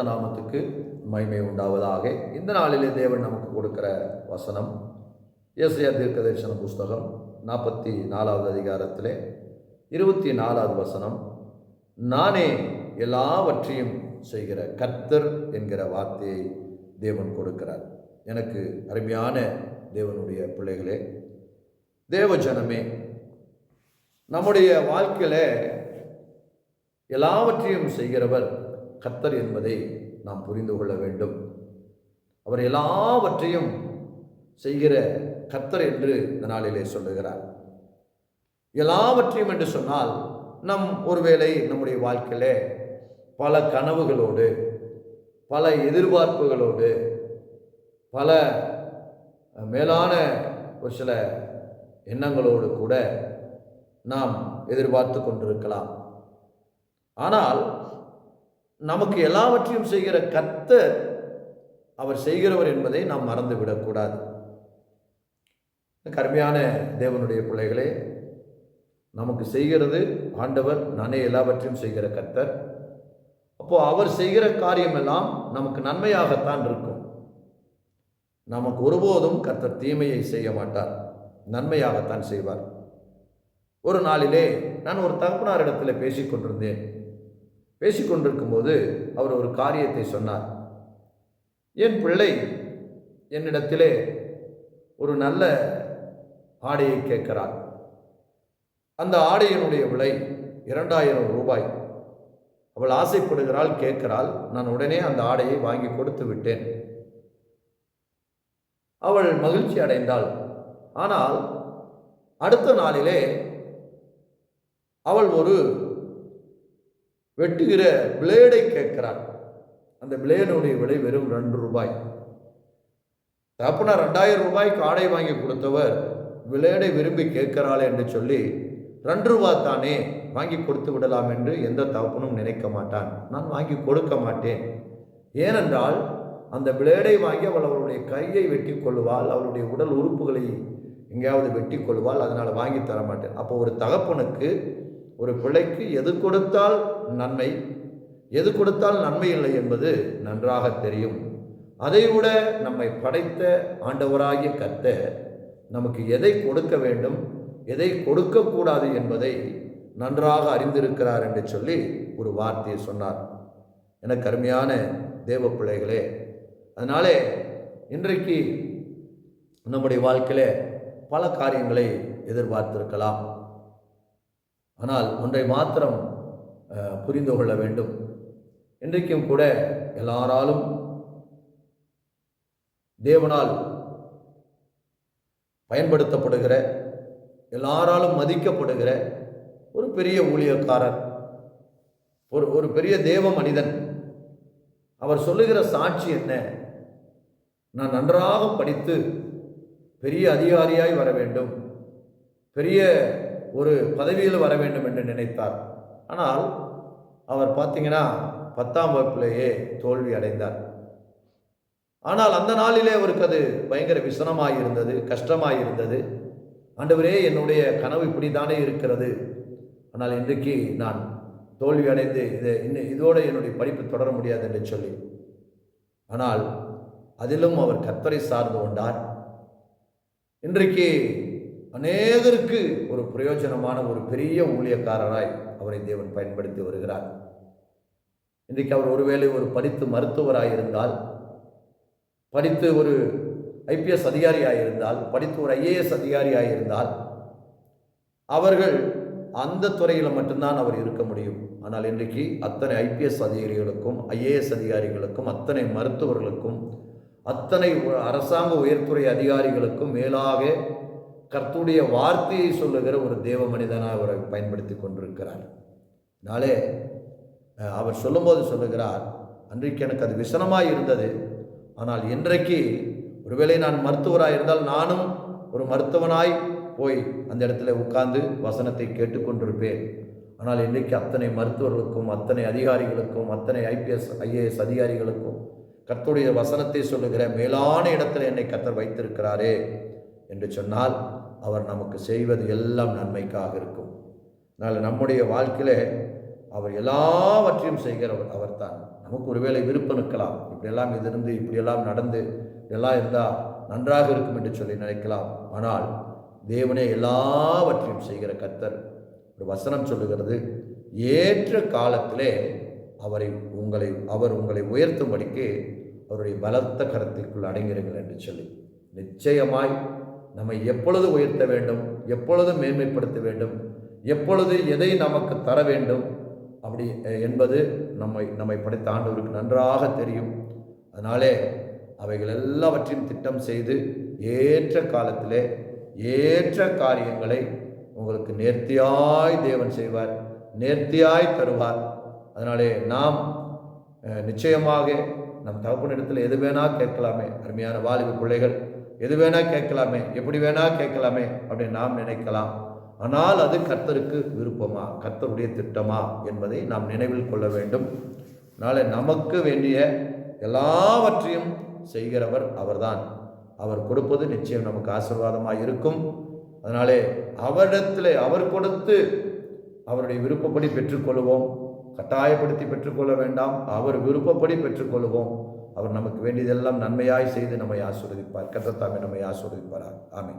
பரிசுத்த நாமத்துக்கு மகிமை உண்டாவதாக. இந்த நாளிலே தேவன் நமக்கு கொடுக்கிற வசனம் ஏசையா தீர்க்க தரிசன புஸ்தகம் நாற்பத்தி நாலாவது அதிகாரத்திலே இருபத்தி நாலாவது வசனம் நானே எல்லாவற்றையும் செய்கிற கர்த்தர் என்கிற வார்த்தையை தேவன் கொடுக்கிறார். எனக்கு அருமையான தேவனுடைய பிள்ளைகளே தேவ ஜனமே நம்முடைய வாழ்க்கையில் எல்லாவற்றையும் செய்கிறவர் கர்த்தர் என்பதை நாம் புரிந்து கொள்ள வேண்டும். அவர் எல்லாவற்றையும் செய்கிற கர்த்தர் என்று இந்த நாளிலே சொல்லுகிறார். எல்லாவற்றையும் என்று சொன்னால் நம் ஒருவேளை நம்முடைய வாழ்க்கையில் பல கனவுகளோடு பல எதிர்பார்ப்புகளோடு பல மேலான ஒரு சில எண்ணங்களோடு கூட நாம் எதிர்பார்த்து கொண்டிருக்கலாம். ஆனால் நமக்கு எல்லாவற்றையும் செய்கிற கர்த்தர் அவர் செய்கிறவர் என்பதை நாம் மறந்து விடக்கூடாது கருமையான தேவனுடைய பிள்ளைகளே நமக்கு செய்கிறது ஆண்டவர் நானே எல்லாவற்றையும் செய்கிற கர்த்தர். அப்போது அவர் செய்கிற காரியம் எல்லாம் நமக்கு நன்மையாகத்தான் இருக்கும். நமக்கு ஒருபோதும் கர்த்தர் தீமையை செய்ய மாட்டார் நன்மையாகத்தான் செய்வார். ஒரு நாளிலே நான் ஒரு தகப்பனாரிடத்தில் பேசிக்கொண்டிருந்தேன். பேசிக்கொண்டிருக்கும்போது அவர் ஒரு காரியத்தை சொன்னார். என் பிள்ளை என்னிடத்திலே ஒரு நல்ல ஆடையை கேட்கிறார் அந்த ஆடையினுடைய விலை இரண்டாயிரம் ரூபாய். அவள் ஆசைப்படுகிறாள் கேட்கிறாள் நான் உடனே அந்த ஆடையை வாங்கி கொடுத்து விட்டேன். அவள் மகிழ்ச்சி அடைந்தாள். ஆனால் அடுத்த நாளிலே அவள் ஒரு வெட்டுகிற பிளேடை கேட்கிறான். அந்த பிளேடுடைய விலை வெறும் ரெண்டு ரூபாய். தப்புனா ரெண்டாயிரம் ரூபாய்க்கு ஆடை வாங்கி கொடுத்தவர் பிளேடை விரும்பி கேட்கிறாள் என்று சொல்லி ரெண்டு ரூபா தானே வாங்கி கொடுத்து விடலாம் என்று எந்த தகப்பனும் நினைக்க மாட்டான். நான் வாங்கி கொடுக்க மாட்டேன். ஏனென்றால் அந்த பிளேடை வாங்கி அவள் அவளுடைய கையை வெட்டி கொள்வாள் அவளுடைய உடல் உறுப்புகளை எங்கேயாவது வெட்டி கொள்வாள் அதனால் வாங்கி தர மாட்டேன் அப்போ ஒரு தகப்பனுக்கு ஒரு பிள்ளைக்கு எது கொடுத்தால் நன்மை எது கொடுத்தால் நன்மை இல்லை என்பது நன்றாக தெரியும். அதைவிட நம்மை படைத்த ஆண்டவராகிய கத்த நமக்கு எதை கொடுக்க வேண்டும் எதை கொடுக்கக்கூடாது என்பதை நன்றாக அறிந்திருக்கிறார் என்று சொல்லி ஒரு வார்த்தையை சொன்னார். என கருமையான தேவ பிள்ளைகளே அதனாலே இன்றைக்கு நம்முடைய வாழ்க்கையில் பல காரியங்களை எதிர்பார்த்திருக்கலாம். ஆனால் ஒன்றை மாத்திரம் புரிந்து கொள்ள வேண்டும். இன்றைக்கும் கூட எல்லாராலும் தேவனால் பயன்படுத்தப்படுகிற எல்லாராலும் மதிக்கப்படுகிற ஒரு பெரிய ஊழியக்காரர் ஒரு ஒரு பெரிய தேவ மனிதன் அவர் சொல்லுகிற சாட்சி என்ன? நான் நன்றாக படித்து பெரிய அதிகாரியாய் வர வேண்டும். பெரிய ஒரு பதவியில் வர வேண்டும் என்று நினைத்தார். ஆனால் அவர் பார்த்தீங்கன்னா பத்தாம் வகுப்பிலேயே தோல்வி அடைந்தார். ஆனால் அந்த நாளிலே அவருக்கு அது பயங்கர விசனமாக இருந்தது கஷ்டமாக இருந்தது ஆண்டவரே என்னுடைய கனவு இப்படி தானே இருக்கிறது. ஆனால் இன்றைக்கு நான் தோல்வி அடைந்து இதை இன்னும் இதோடு என்னுடைய படிப்பு தொடர முடியாது என்று சொல்லி. ஆனால் அதிலும் அவர் கத்தரை சார்ந்து கொண்டார். இன்றைக்கு அநேகருக்கு ஒரு பிரயோஜனமான ஒரு பெரிய ஊழியக்காரராய் அவரை தேவன் பயன்படுத்தி வருகிறார். இன்றைக்கு அவர் ஒருவேளை ஒரு படித்து மருத்துவராக இருந்தால் படித்து ஒரு ஐபிஎஸ் அதிகாரியாக இருந்தால் படித்து ஒரு ஐஏஎஸ் அதிகாரியாக இருந்தால் அவர்கள் அந்த துறையில் மட்டும்தான் அவர் இருக்க முடியும். ஆனால் இன்றைக்கு அத்தனை ஐபிஎஸ் அதிகாரிகளுக்கும் ஐஏஎஸ் அதிகாரிகளுக்கும் அத்தனை மருத்துவர்களுக்கும் அத்தனை அரசாங்க உயர்த்துறை அதிகாரிகளுக்கும் மேலாக கர்த்துடைய வார்த்தையை சொல்லுகிற ஒரு தேவ மனிதனாக அவரை பயன்படுத்தி கொண்டிருக்கிறார். நாளே அவர் சொல்லும்போது சொல்லுகிறார் அன்றைக்கு எனக்கு அது விசனமாக இருந்தது. ஆனால் இன்றைக்கு ஒருவேளை நான் மருத்துவராக இருந்தால் நானும் ஒரு மருத்துவனாய் போய் அந்த இடத்துல உட்கார்ந்து வசனத்தை கேட்டுக்கொண்டிருப்பேன் ஆனால் இன்றைக்கு அத்தனை மருத்துவர்களுக்கும் அத்தனை அதிகாரிகளுக்கும் அத்தனை ஐபிஎஸ் ஐஏஎஸ் அதிகாரிகளுக்கும் கர்த்தருடைய வசனத்தை சொல்லுகிற மேலான இடத்துல என்னை கத்தர் வைத்திருக்கிறாரே என்று சொன்னால் அவர் நமக்கு செய்வது எல்லாம் நன்மைக்காக இருக்கும். அதனால் நம்முடைய வாழ்க்கையில் அவர் எல்லாவற்றையும் செய்கிறவர் அவர்தான். நமக்கு ஒருவேளை விருப்பம் இருக்கலாம். இப்படியெல்லாம் இது இருந்து இப்படியெல்லாம் நடந்து இதெல்லாம் இருந்தால் நன்றாக இருக்கும் என்று சொல்லி நினைக்கலாம். ஆனால் தேவனே எல்லாவற்றையும் செய்கிற கர்த்தர் ஒரு வசனம் சொல்லுகிறது ஏற்ற காலத்திலே அவரை உங்களை அவர் உங்களை உயர்த்தும்படிக்கு அவருடைய பலத்த கரத்திற்குள் அடங்கிருங்கள் என்று சொல்லி. நிச்சயமாய் நம்மை எப்பொழுது உயர்த்த வேண்டும்? எப்பொழுது மேன்மைப்படுத்த வேண்டும்? எப்பொழுது எதை நமக்கு தர வேண்டும்? அப்படி என்பது நம்மை நம்மை படைத்த ஆண்டவருக்கு நன்றாக தெரியும். அதனாலே அவைகள் எல்லாவற்றையும் திட்டம் செய்து ஏற்ற காலத்திலே ஏற்ற காரியங்களை உங்களுக்கு நேர்த்தியாய் தேவன் செய்வார் நேர்த்தியாய் தருவார். அதனாலே நாம் நிச்சயமாக நம் தகப்பனிடத்தில் எது வேணால் கேட்கலாமே. அருமையான வாலிப பிள்ளைகள் எது வேணால் கேட்கலாமே எப்படி வேணால் கேட்கலாமே அப்படின்னு நாம் நினைக்கலாம். ஆனால் அது கர்த்தருக்கு விருப்பமா கர்த்தருடைய திட்டமா என்பதை நாம் நினைவில் கொள்ள வேண்டும். நாளை நமக்கு வேண்டிய எல்லாவற்றையும் செய்கிறவர் அவர்தான். அவர் கொடுப்பது நிச்சயம் நமக்கு ஆசீர்வாதமாக இருக்கும். அதனாலே அவரிடத்தில் அவர் கொடுத்து அவருடைய விருப்பப்படி பெற்றுக்கொள்வோம். கட்டாயப்படுத்தி பெற்றுக்கொள்ள வேண்டாம். அவர் விருப்பப்படி பெற்றுக்கொள்வோம். அவர் நமக்கு வேண்டியதெல்லாம் நன்மையாய் செய்து நம்மை ஆசீர்வதிப்பார். கத்தத்தாமே நம்மை ஆசீர்வதிப்பார் ஆமை